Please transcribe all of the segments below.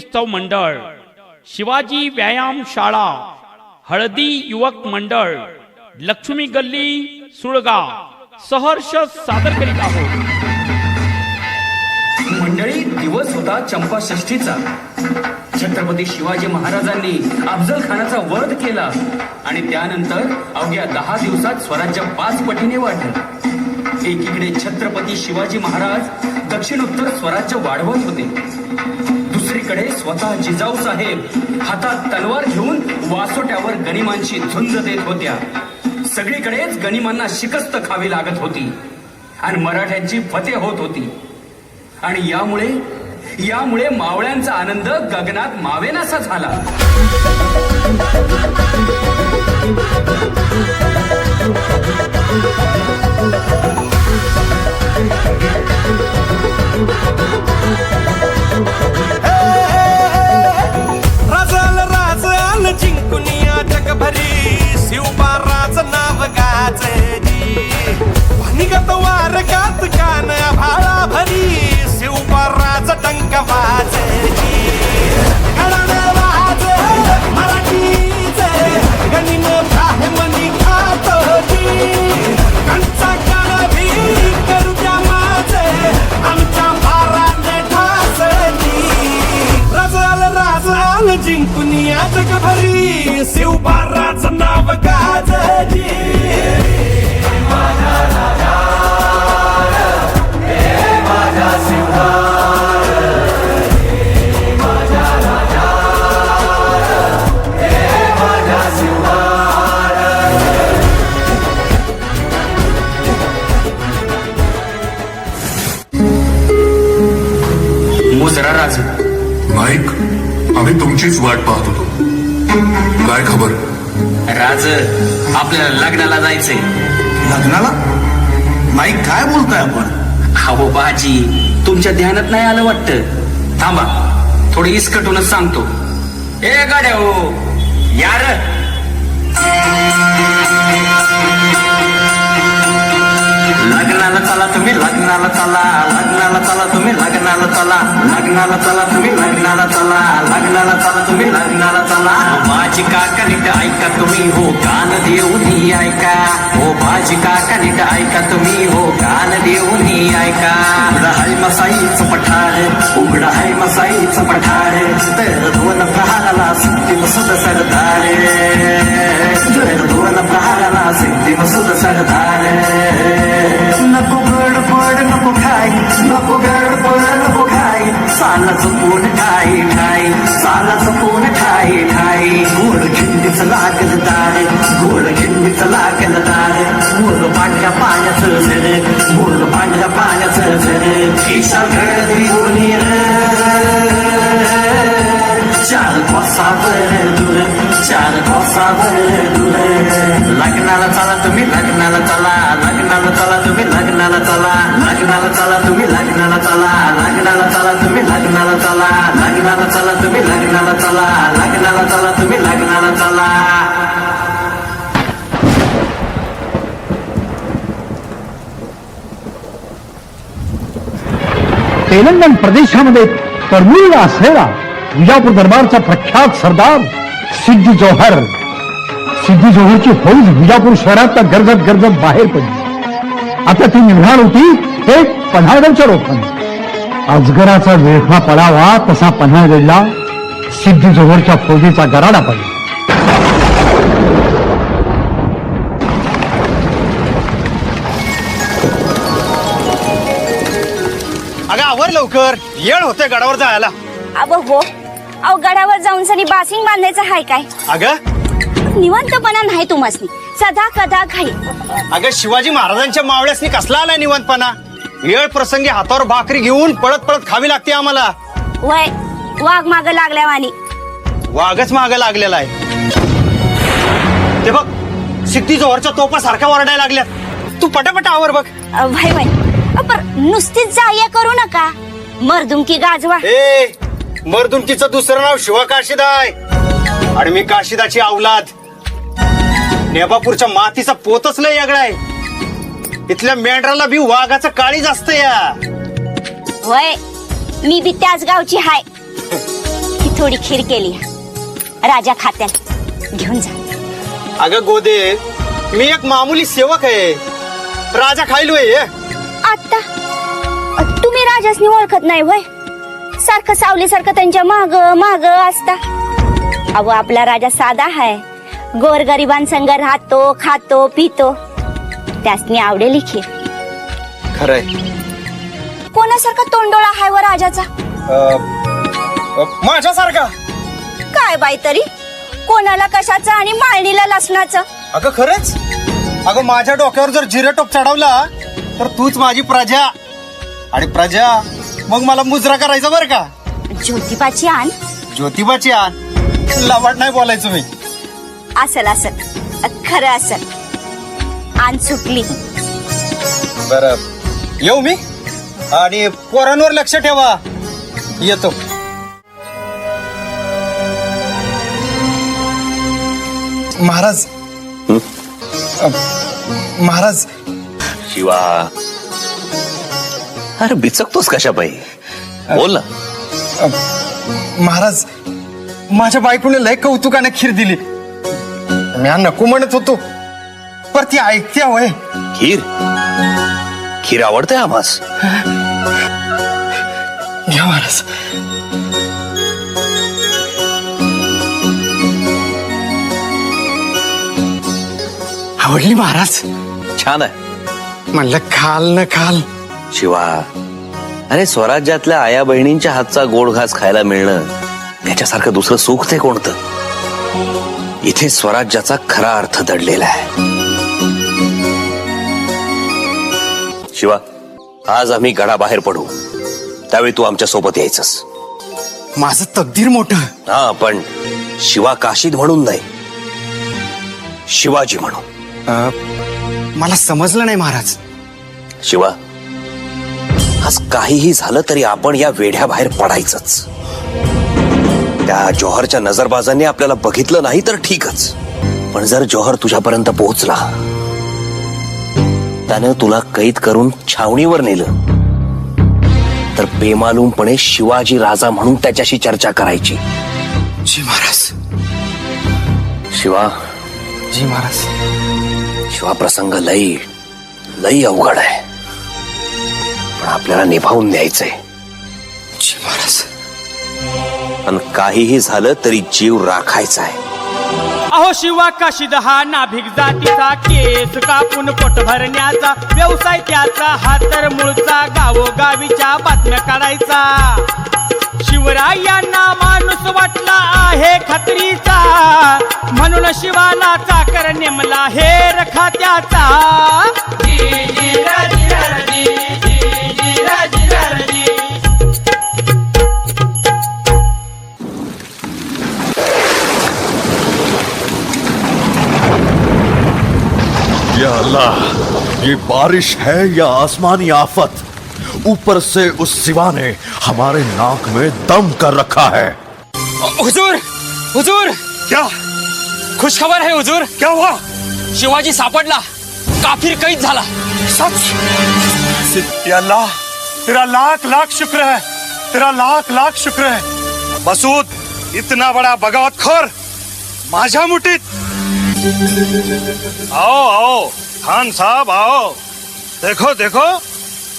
उत्सव मंडळ शिवाजी व्यायाम शाळा हळदी युवक मंडळ लक्ष्मी गल्ली सुळगा सहर्ष सादर करीत आहोत. मंडळी दिवस होता चंपाषष्ठीचा. छत्रपती शिवाजी महाराजांनी अफजल खानाचा वध केला आणि त्यानंतर अवघ्या दहा दिवसात स्वराज्य पाच पटीने वाढलं. एकीकडे छत्रपती शिवाजी महाराज दक्षिण उत्तर स्वराज्य वाढवत होते. दुसरीकडे स्वतः जिजाऊ साहेब हातात तलवार घेऊन वासोट्यावर गनिमांची झुंज देत होत्या. सगळीकडेच गनिमांना शिकस्त खावी लागत होती आणि मराठ्यांची फते होत होती. आणि यामुळे यामुळे मावळ्यांचा आनंद गगनात मावेनासा झाला. राजाल जगभरी शिवबा राज नाव गाजली. निगत वार गात कान भाळा भरी शिवबा राज टंक वाजली. वाट पाहत होतो. काय खबर? राज आपल्याला लग्नाला जायचंय. लग्नाला? नाईक काय बोलताय आपण? अहो बाजी तुमच्या ध्यानात नाही आलं वाटतं? थांबा थोडी इसकटूनच सांगतो. ए गाड्या हो यार! लग्नाला चला तुम्ही लग्नाला चला लग्नाला चला तुम्ही लग्नाला चला लग्नाला चला तुम्ही लग्नाला चला लग्नाला चला तुम्ही लग्नाला चला. माझी काका नीट ऐका तुम्ही हो कान देऊनी ऐका. हो माझी काका नीट ऐका तुम्ही हो कान देऊनी ऐका. उघड हाय मसाईच पठार उघडा हाय मसाईच पठार तर दोन प्रहाराला सुट्टी सुद सरदार. तर दोन प्रहाराला सिद्धी मसुद सरदार. पाण्याचं झर चार कोसावर दूर. चार कोसावर दूर. लग्नाला चला तुम्ही लग्नाला चला. लग्नाला चला तुम्ही लग्नाला चला. लग्नाला चला तुम्ही लग्नाला चला. लग्नाला चला तुम्ही लग्नाला चला. लग्नाला चला तुम्ही लग्नाला चला. लग्नाला चला तुम्ही तेलंगण प्रदेशामध्ये तरमुरीला असलेला विजापूर दरबारचा प्रख्यात सरदार सिद्धी जोहर. सिद्धी जोहरची फौज विजापूर शहरात गरजत गरजत बाहेर पडली. आता ती निघणार होती हे पन्हाळगडच्या रोखाने अजगराचा वेळखा पडावा तसा पन्हाळगडला सिद्धी जोहरच्या फौजेचा गराडा पडला. आवर लवकर. येळ होते गडावर जायला. अव हो. अहो गडावर जाऊन सनी बासिंग बांधायचं हाय काय? अगं? निवांतपणा नाही तुम्हासनी. सदा कदा घाई. अगं शिवाजी महाराजांच्या मावळ्यासनी कसला आलाय निवंतपणा? वेळ प्रसंगी हातावर भाकरी घेऊन पळत पळत खावी लागते आम्हाला. वय वाघ माग लागल्या वाणी वाघच माग लागलेला आहे. ते बघ सिद्धी जोहरच्या तोपा सारख्या वरडायला लागल्यात. तू पटापट आवर बघ. अ, वय वय. अ, पर नुसतीच जाया करू नका. मर्दुमकी गाजवा. ए मर्दुमकीचं दुसरं नाव शिवा काशीद आहे. आणि मी काशिदाची अवलाद नेबापूरच्या मातीचा पोतच लय आहे. इथल्या मेंढराला बी वाघाचं काळीज असतं या. वय मी बी त्याच गावची हाय. थोडी खीर केली. राजा खात्याल घेऊन जा. अगं गोदे मी एक मामूली सेवक आहे. राजा खायलो आहे आता अ, तुम्ही राजासनी ओळखत नाही होय? सारखं सावलीसारखं त्यांच्या माग माग असता. अहो आपला राजा साधा आहे गोरगरिबांसंग राहतो खातो पितो. त्यासनी आवडेल खीर. खरंय. कोणासारखा तोंडोळा हाय व राजाचा? माझ्यासारखा? काय बाई तरी? कोणाला कशाचं आणि माळणीला लसणाचं? अगं खरंच? अगं माझ्या डोक्यावर जर जिरे टोप चढवला तर तूच माझी प्रजा. आणि प्रजा मग मला मुजरा करायचा बरं का? ज्योतिबाची आण. ज्योतिबाची आण. लवाट नाही बोलायचं मी. असल असल. खरं असल. आण सुटली. बर. येऊ मी? आणि पोरांवर लक्ष ठेवा. येतो. महाराज महाराज शिवा. अरे बिचकतोस कशा पायी बोल ना. महाराज माझ्या बायकोने लय कौतुकाने खीर दिली. मी हा नको म्हणत होतो पर ती ऐकते होय खीर? खीर आवडते आम्हास. घ्या महाराज. आवडली महाराज. छान आहे. म्हणलं खाल न खाल. शिवा अरे स्वराज्यातल्या आया बहिणींच्या हातचा गोड घास खायला मिळणं त्याच्यासारखं दुसरं सुख ते कोणतं? इथे स्वराज्याचा खरा अर्थ दडलेला आहे. शिवा आज आम्ही गडाबाहेर पडू. त्यावेळी तू आमच्यासोबत यायचंस. माझं तकदीर मोठं. हा पण शिवा काशीद म्हणून नाही. शिवाजी म्हणून. मला समजलं नाही महाराज. शिवा आज काहीही झालं तरी आपण या वेढ्या बाहेर पडायचंच. त्या जौहरच्या नजरबाजांनी आपल्याला बघितलं नाही तर ठीकच. पण जर जौहर तुझ्यापर्यंत पोहोचला त्यानं तुला कैद करून छावणीवर नेलं तर बेमालूमपणे शिवाजी राजा म्हणून त्याच्याशी चर्चा करायची. जी महाराज. शिवा. जी महाराज. शिवा प्रसंग लई लई अवघड आहे. पण आपल्याला निभावून द्यायचंय जी महाराज आणि काहीही झालं तरी जीव राखायचा आहे. अहो शिवा काशीद हा नाभिक जातीचा केस कापून पोट भरण्याचा व्यवसाय त्याचा हा तर मूळचा गावोगावीच्या बातम्या काढायचा. शिवरायांना माणूस वाटला आहे खत्रीचा. म्हणून शिवाला चाकर नेमला हे खात्याचा जी, या अल्लाह ये बारिश है या आसमानी आफत? ऊपर से उस सिवा ने हमारे नाक में दम कर रखा है। हुजूर हुजूर। क्या? खुशखबर है हुजूर। क्या हुआ? शिवाजी सापडला काफिर कैद झाला। सच? अल्लाह तेरा लाख लाख शुक्र है। तेरा लाख लाख शुक्र है। मसूद इतना बड़ा बगावतखोर माझ्या मुठीत। आओ आओ खान साहब आओ। देखो देखो।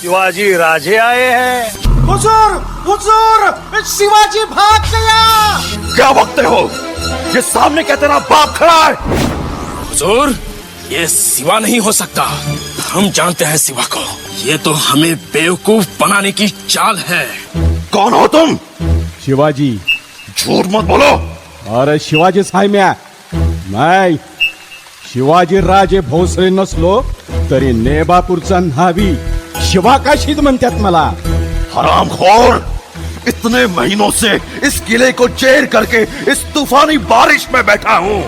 शिवाजी राजे आए हैं। हुजूर हुजूर शिवाजी भाग गया। क्या बकते हो ये सामने क्या तेरा बाप खड़ा है। हुजूर ये सिवा नहीं हो सकता। हम जानते हैं सिवा को। ये तो हमें बेवकूफ़ बनाने की चाल है। कौन हो तुम? शिवाजी। झूठ मत बोलो। अरे शिवाजी सायम्या नाही शिवाजी राजे भोसले नसलो तरी नेबापूरचा न्हावी। शिवाकाशीच म्हणतात मला. हरामखोर इतने महीनों से इस किले को चेर करके इस तूफानी बारिश में बैठा हूँ।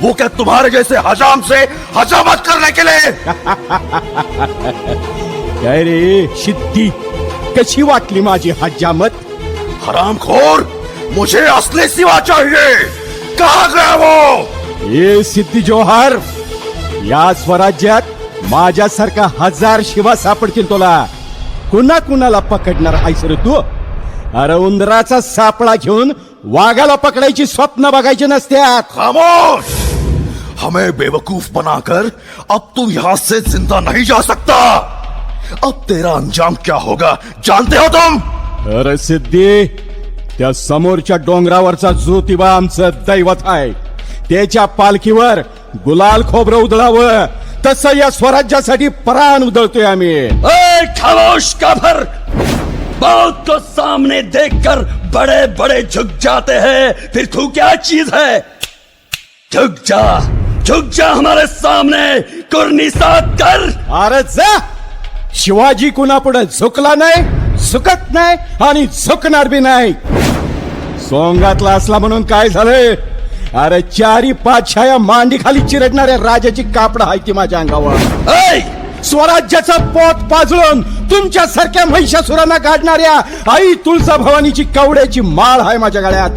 वो क्या तुम्हारे जैसे हजाम से हजामत करने के लिए? रे शिद्दी कशी वाटली माझी हजामत? हरामखोर मुझे असली सिवा चाहिए। कहा गया वो? ये सिद्धी जोहार या स्वराज्यात माझ्यासारखा हजार शिवा सापडतील तुला. कुणा कुणाला पकडणार आहेस रे तू अरे उंदराचा सापळा घेऊन वाघाला पकडायची स्वप्न बघायची नसत्यात. खामोश! हमें बेवकूफ बनाकर अब तू यहाँ से जिंदा नहीं जा सकता। अब तेरा अंजाम क्या होगा जानते हो तुम? अरे सिद्धी त्या समोरच्या डोंगरावरचा ज्योतिबा आमचं दैवत आहे. त्याच्या पालखीवर गुलाल खोबरं उधळावं. तसं या स्वराज्यासाठी प्राण उधळतोय आम्ही. खामोश काफर! मौत को सामने देखकर बड़े बड़े झुक जाते हैं। फिर तू क्या चीज है? झुक जा झुक जा हमारे सामने। कुर्नी साथ कर। अरे जा! शिवाजी कुणापुढे झुकला नाही झुकत नाही आणि झुकणार बी नाही. सोंगातला असला म्हणून काय झालंय? अरे चारी पाच छाया मांडी खाली चिरडणाऱ्या राजाची कापड आहे ती माझ्या अंगावर? ए, स्वराज्याचा पोत पाजळून तुमच्या सारख्या महिषासुरांना काढणाऱ्या आई तुळजा भवानीची कवड्याची माळ आहे माझ्या गळ्यात.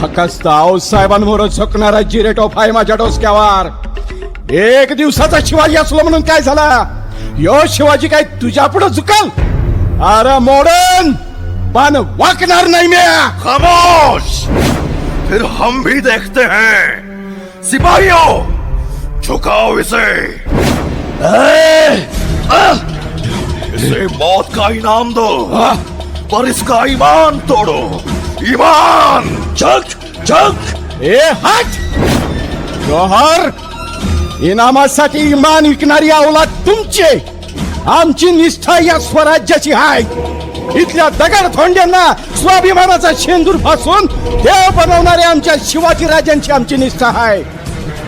फकस्त आऊसाहेबांवर झोकणारा जिरेटॉफ आहे माझ्या डोसक्यावर. एक दिवसाचा शिवाजी असलो म्हणून काय झाला? यो शिवाजी काय तुझ्या पुढे झुकल? अरे मोडन! पण वाकणार नाही म्या! खामोश! फिर हम भी देखते हैं। सिपाहियों झुकाओ इसे। इसे मौत का इनाम दो पर इसका ईमान तोड़ो। ईमान! झुक झुक। ए हट! जोहर इनामासाठी इमान विकणारी अवलाद तुमचे आमची निष्ठा या स्वराज्याची आहे. इथल्या दगड थोंड्यांना स्वाभिमानाचा शेंदूर फासून देव बनवणाऱ्या आमच्या शिवाजी राजांची आमची निष्ठा आहे.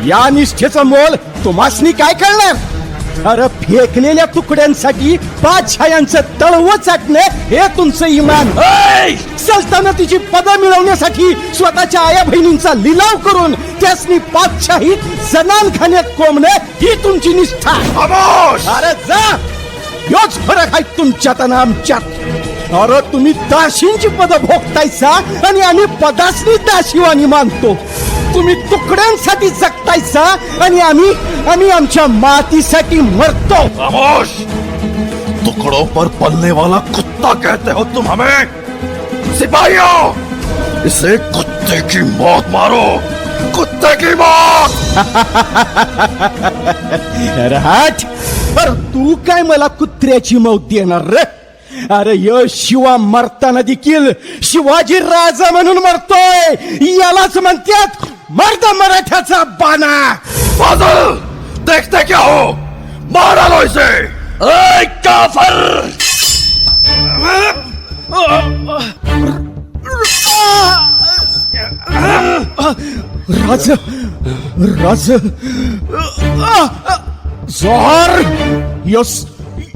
या निष्ठेचं मोल तुम्हासनी काय कळणार? अरे फेकलेल्या तुकड्यांसाठी पाच छायांचं तळव चाटणे हे तुमचं इमान. सल्तनतीची पदं मिळवण्यासाठी स्वतःच्या आया बहिणींचा लिलाव करून त्यासनी पाचशाहीत जनानखान्यात कोंबणे ही तुमची निष्ठा. अरे जा! योच फरक आहे तुमच्यात आणि आमच्यात. अरे तुम्ही दाशींची पद भोगतायसा? आणि आम्ही पदासनी दाशीवानी मानतो. तुम्ही तुकड्यांसाठी जगतायसा? आणि आम्ही आम्ही आमच्या मातीसाठी मरतो. खामोश! टुकड़ों पर पलने वाला कुत्ता कहते हो तुम हमें। सिपाहियों! इसे कुत्ते की मौत मारो। कुत्ते की मौत! हट पर तू काय मला कुत्र्याची मौत देणार रे? अरे यो शिवा मरताना देखील शिवाजी राजा म्हणून मरतोय. यालाच म्हणतात मर्द मराठ्याचा बाणा. फाजल देखते क्या हो? मार डालो इसे. ए, काफर! राज राज. जोर यो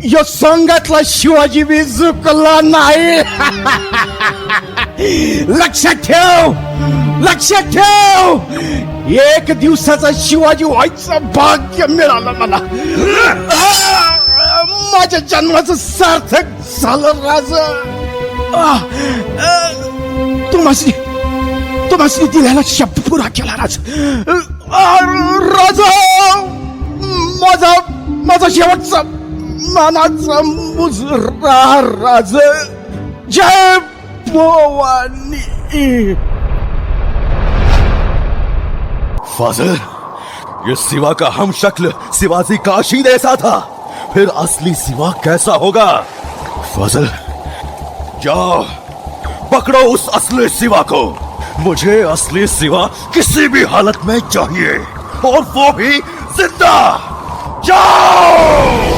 यो संघातला शिवाजी बी झुकला नाही. लक्षात ठेव लक्षात ठेव. एक दिवसाचा शिवाजी व्हायचं भाग्य मिळालं मला. माझ्या जन्माचं सार्थक झालं राज. तुम्हाला तुम्हाशी दिल्याला शब्द पुरा केला राज. राजा माझा माझा शेवटचा मुजरा राज जय भवानी। फाजल, ये सिवा का हम शक्ल शिवाजी काशी जैसा था। फिर असली सिवा कैसा होगा? फाजल, जाओ, पकड़ो उस असली सिवा को। मुझे असली सिवा किसी भी हालत में चाहिए, और वो भी ज़िंदा। जाओ!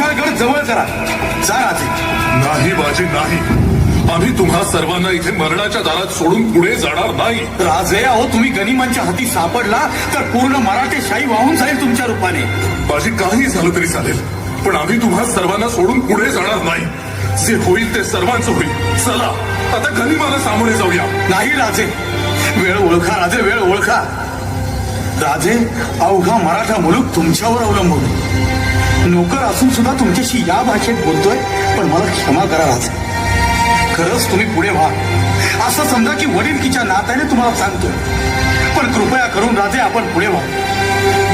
विशाळगड जवळ करा. जा राजे. नाही बाजी नाही. आम्ही तुम्हा सर्वांना इथे मरणाच्या दारात सोडून पुढे जाणार नाही. राजे अहो तुम्ही गनिमांच्या हाती सापडला तर पूर्ण मराठेशाही वाहून जाईल तुमच्या रूपाने. माझी काही झालं तरी चालेल पण आम्ही तुम्हा सर्वांना सोडून पुढे जाणार नाही. जे होईल ते सर्वांचं होईल. चला आता गनिमाला सामोरे जाऊया. नाही राजे. वेळ ओळखा राजे वेळ ओळखा. राजे अवघा मराठा मुलूक तुमच्यावर अवलंबून. नोकर असून सुद्धा तुमच्याशी या भाषेत बोलतोय पण मला क्षमा करा राजे. खरंच तुम्ही पुढे व्हा. असं समजा की वडीलकीच्या नात्याने तुम्हाला सांगतोय. पण कृपया करून राजे आपण पुढे व्हा.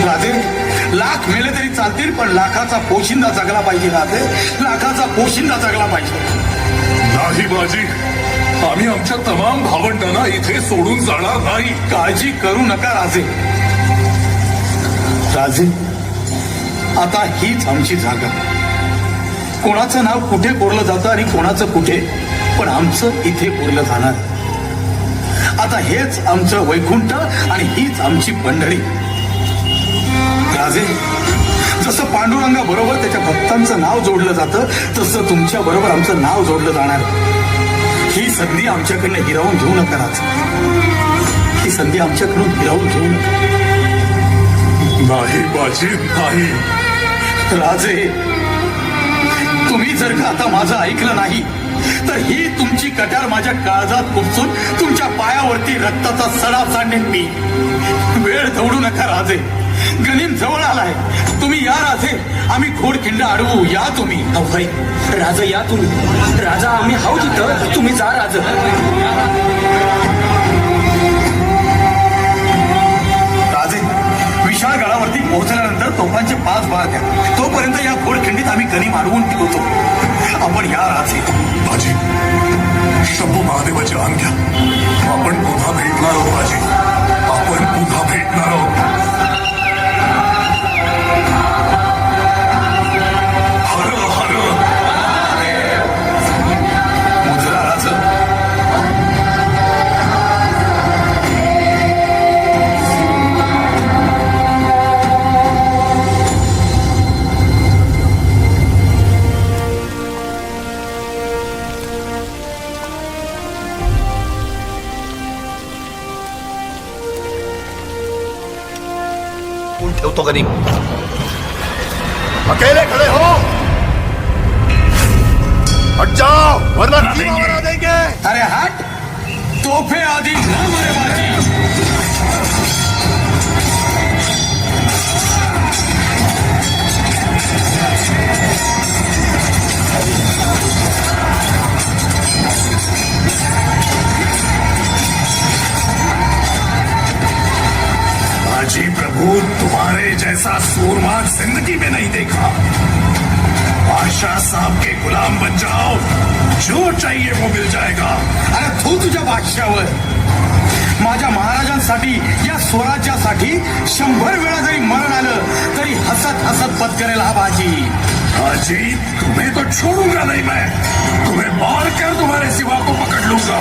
राजे लाख मेले तरी चालतील पण लाखाचा पोशिंदा जगला पाहिजे राजे. लाखाचा पोशिंदा जगला पाहिजे. नाही बाजी. आम्ही आमच्या तमाम भावंडांना इथे सोडून जाणार नाही. काळजी करू नका राजे. राजे आता हीच आमची जागा. कोणाचं नाव कुठे कोरलं जातं आणि कोणाचं कुठे पण आमचं इथे कोरलं जाणार. आता हेच आमचं वैकुंठ आणि हीच आमची पंढरी राजे जसं पांडुरंगा बरोबर त्याच्या भक्तांचं नाव जोडलं जातं तसं तुमच्या बरोबर आमचं नाव जोडलं जाणार. ही संधी आमच्याकडनं हिरावून घेऊ नका राज. ही संधी आमच्याकडून हिरावून घेऊ नका. नाही बाजी नाही. राजे तुम्ही जर का आता माझं ऐकलं नाही तर ही तुमची कटार माझ्या काळजात खुपसून तुमच्या पायावरती रक्ताचा सडा सांडेन मी. वेळ दौडू नका राजे. गनिम जवळ आलाय. तुम्ही या राजे. आम्ही खोडखिंड अडवू. या तुम्ही. राजा या तुम्ही. राजा आम्ही हाऊ तिथं तुम्ही जा राजा. राजे विशाळ पोहोचल्यानंतर तोफांचे पाच भाग द्या. तोपर्यंत या खोडखिंडीत आम्ही गनिम मारवून ठेवतो आपण या राजे बाजी शंभू महादेवाची आण घ्या. आपण पुन्हा भेटणार आहोत बाजी आपण पुन्हा भेटणार आहोत. ठेवतो गनीम अकेले खड़े हो हट जाओ वरना देंगे अरे हट तोफे आधी ना मरे बाजी बाजी प्रभु, तुम्हारे जैसा सूरमा ज़िंदगी में नहीं देखा। बादशाह साहब के गुलाम बन जाओ। जो चाहिए वो मिल जाएगा। अरे तू तुझ्या भाष्यावर माझ्या महाराजांसाठी या स्वराज्यासाठी शंभर वेळा जरी मरण आलं, तरी हसत हसत पत्करेल हा बाजी. बाजी, तुम्हें तो छोड़ूँगा नहीं मैं तुम्हें मार कर तुम्हारे सिवा को पकड़ लूँगा.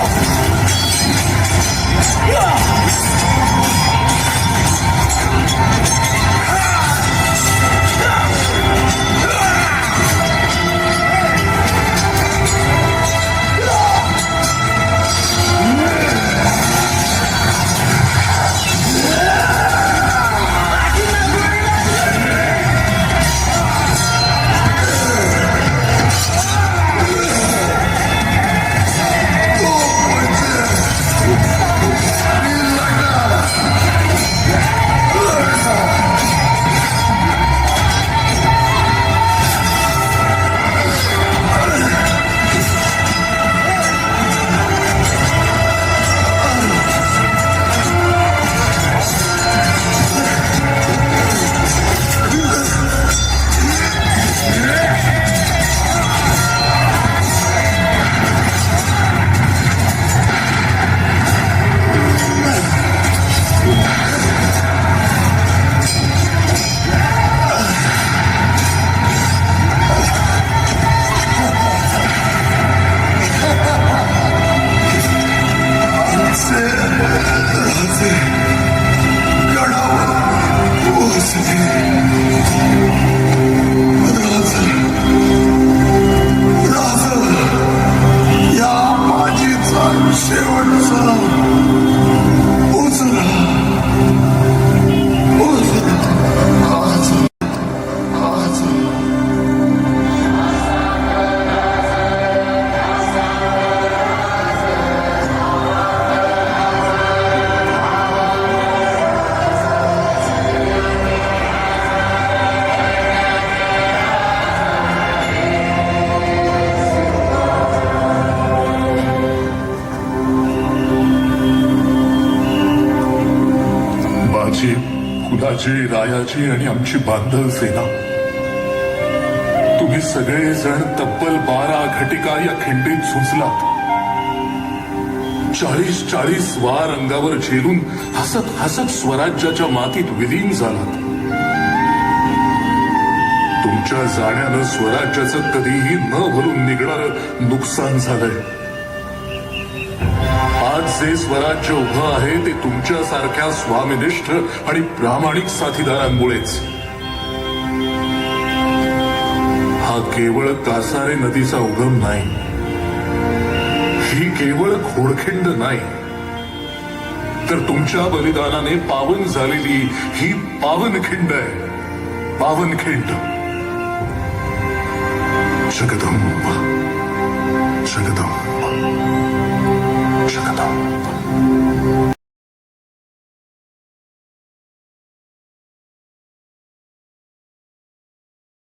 महाराजाची आणि आमची बांधव सेना. तुम्ही सगळेजण तब्बल बारा घटिका या खिंडीत झुंजलात. चाळीस चाळीस वार अंगावर झेलून हसत हसत स्वराज्याच्या मातीत विलीन झालात. तुमच्या जाण्यानं स्वराज्याचं कधीही न भरून निघणार नुकसान झालंय. आज जे स्वराज्य उभं आहे ते तुमच्या सारख्या स्वामिनिष्ठ आणि प्रामाणिक साथीदारांमुळेच. हा केवळ कासारे नदीचा उगम नाही. ही केवळ खोडखिंड नाही. तर तुमच्या बलिदानाने पावन झालेली ही पावनखिंड आहे. पावनखिंड. जगदंब. जगदंबा. 吃个桃